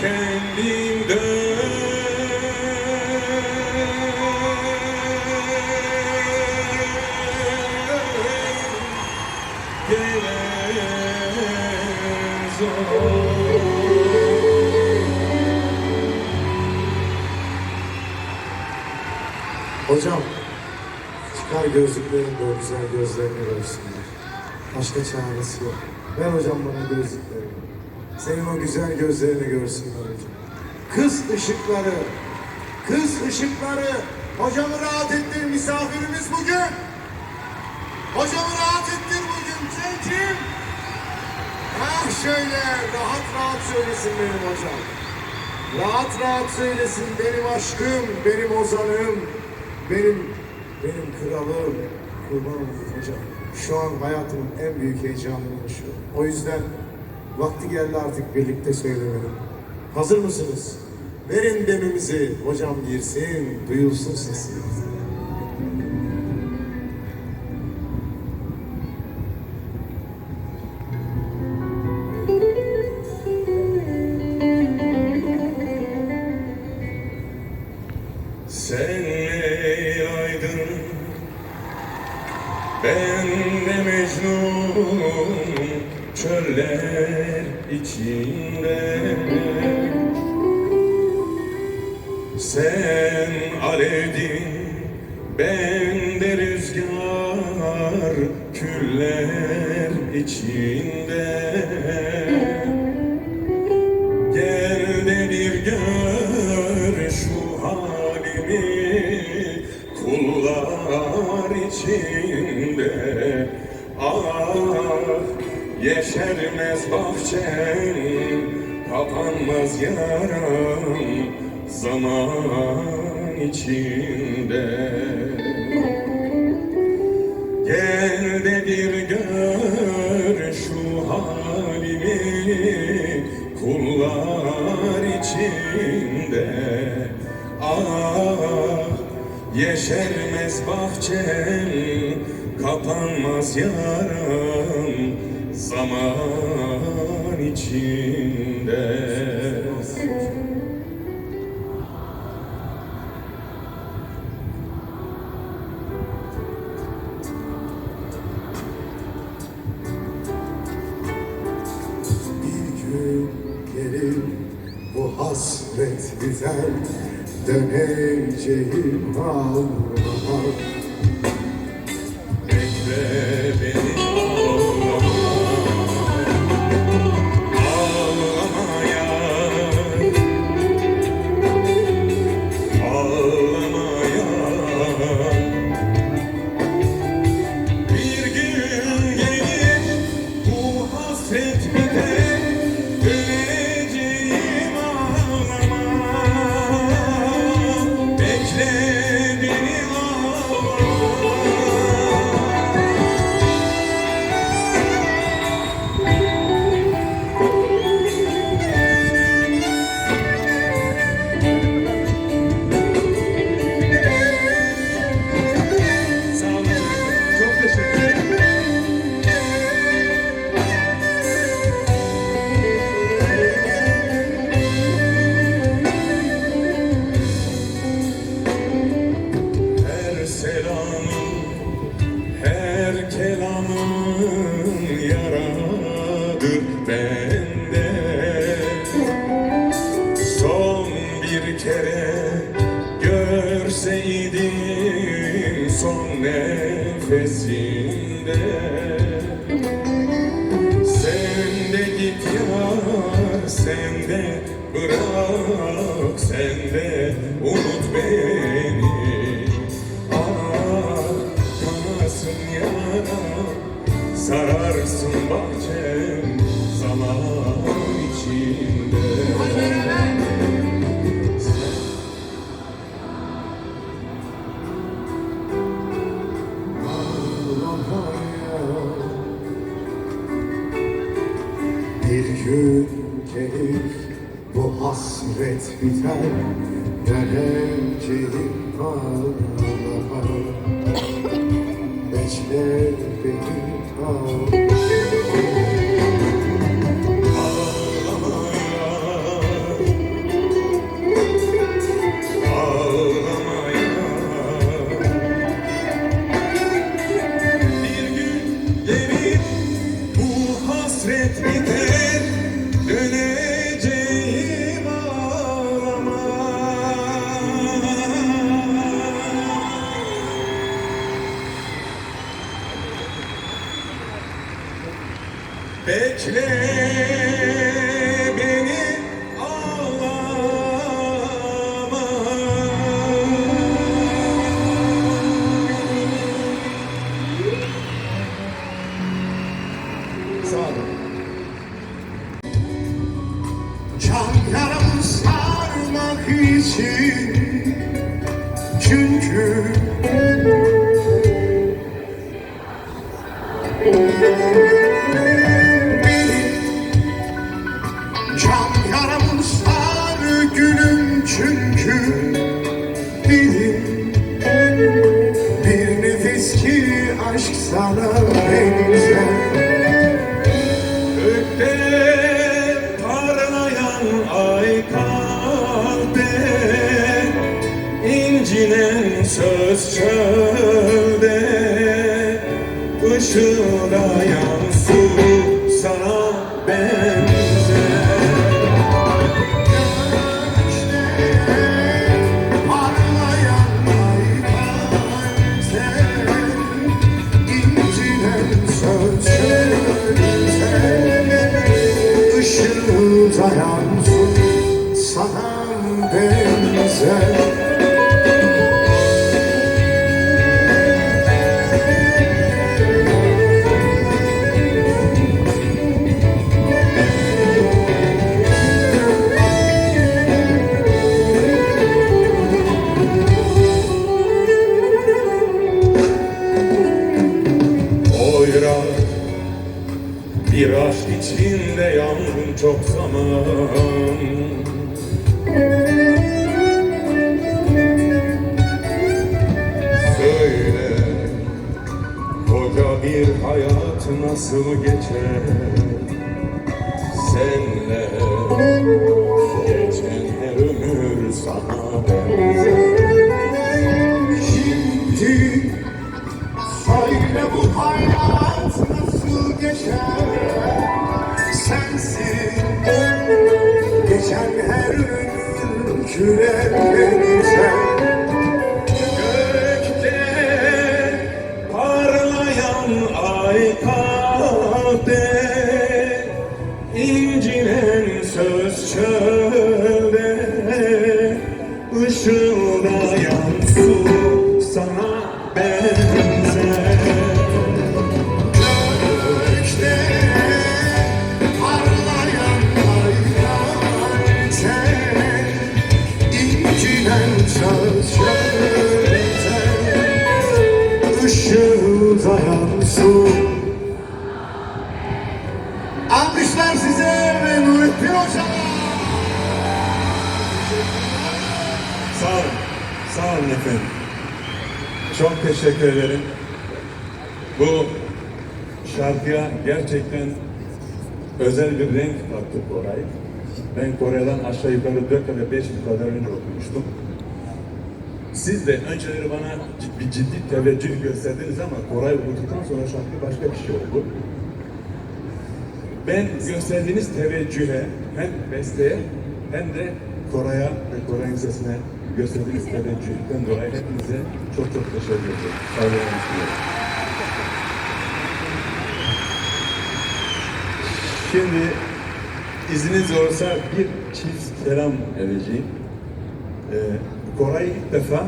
kendimden Hocam, çıkar gözlüklerin de güzel gözlerini görsünler. Başka çaresi yok. Ver hocam bana gözlükleri. Senin o güzel gözlerini görsünler hocam. Kız ışıkları, kız ışıkları. Hocamı rahat ettir misafirimiz bugün. Hocamı rahat ettir bugün. Kim? Ah şöyle rahat rahat söylesin benim hocam. Rahat rahat söylesin benim aşkım, benim ozanım, benim benim kralım. Kurban hocam. Şu an hayatımın en büyük heyecanını yaşıyorum. O yüzden vakti geldi artık birlikte söylemenin. Hazır mısınız? Verin demimizi, hocam girsin, duyulsun sesimiz. İçinde Sen alevdin Ben de rüzgar Küller içinde. Gel de bir gör şu halimi Kullar içinde. Ah yeşermez bahçem Kapanmaz yaram Zaman içinde. Gel de bir gör şu halimi Kullar içinde. Ah yeşermez bahçem Kapanmaz yaram Zaman içinde. Bir gün gelir bu hasret biter Döneceğim ağlamam görseydin son nefesinde. Sen de git yar, sen de bırak, sen de unut beni. Ah, kanasın yara, sararsın bahçem hasret biter Geleceğim ağlama Bekle beni ağlama hasret bir Can yaramı sar gülüm çünkü Benim Bir nefis ki aşk sana benzer incinen söz çölde Işıldayan su sana benzer. Parlayan koca bir hayat nasıl geçer? Senle geçen her ömür sana benzer? Şimdi söyle bu hayat nasıl geçer? Sensiz geçen her ömür küle benzer Gökte Efendim. Çok teşekkür ederim. Bu şarkıya gerçekten özel bir renk kattı Koray. Ben Kore'den aşağı yukarı 4 ya da 5 yıl kadar önce okumuştum. Siz de önceleri bana bir ciddi teveccüh gösterdiniz ama Koray okuduktan sonra şarkı başka bir şey oldu. Ben gösterdiğiniz teveccühe hem besteye hem de Koray'a ve Koray'ın sesine gösterdiğiniz teveccühten dolayı hepinize çok çok teşekkür ederim. Sağ olun. Şimdi izniniz olursa bir çift kelam edeceğim. Ee, Koray'ı ilk defa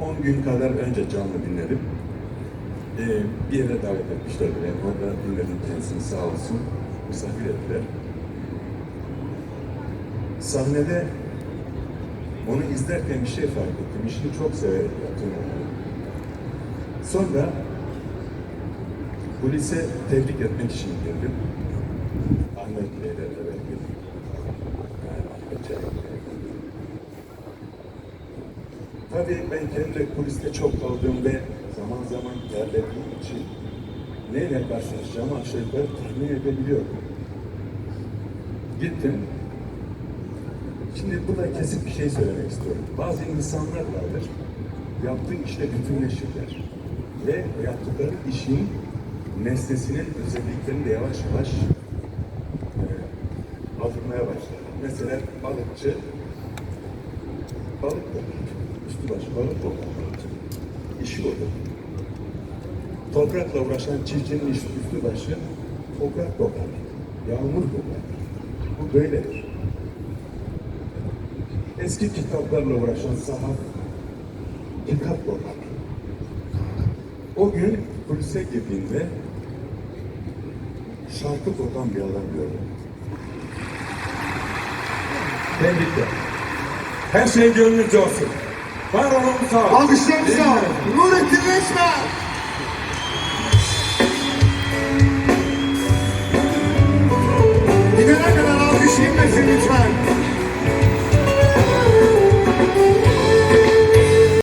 10 gün kadar önce canlı dinledim. Ee, bir yere davet etmişler beni. Orada dinledim kendisini sağ olsun. Misafir ettiler. Sahnede onu izlerken bir şey fark ettim. İşini çok severek yaptım. Sonra polise tebrik etmek için girdim. Ahmet Bey'le beraber girdim. Yani Ahmet Çelik'le. Tabii ben kendi kuliste çok kaldığım ve zaman zaman terlediğim için neyle karşılaşacağımı aşağı yukarı tahmin edebiliyorum. Gittim. Şimdi burada kesip bir şey söylemek istiyorum. Bazı insanlar vardır, yaptığı işte bütünleşirler. Ve yaptıkları işin nesnesinin özelliklerini de yavaş yavaş e, algılamaya başlarlar. Mesela balıkçı balık toplar. Üstü başı balık toplar. İşi odur. Toprakla uğraşan çiftçinin üstü başı toprak toplar. Yağmur bu. Bu böyledir eski kitaplarla uğraşan zaman kitap bulmak. O gün kulise girdiğinde şarkı kokan bir adam gördüm. Tebrikler. Her şey gönlünüzce olsun. Var olun sağ olun. Alkışlarınızla Nurettin Reçmen. Gidene kadar alkış inmesin lütfen.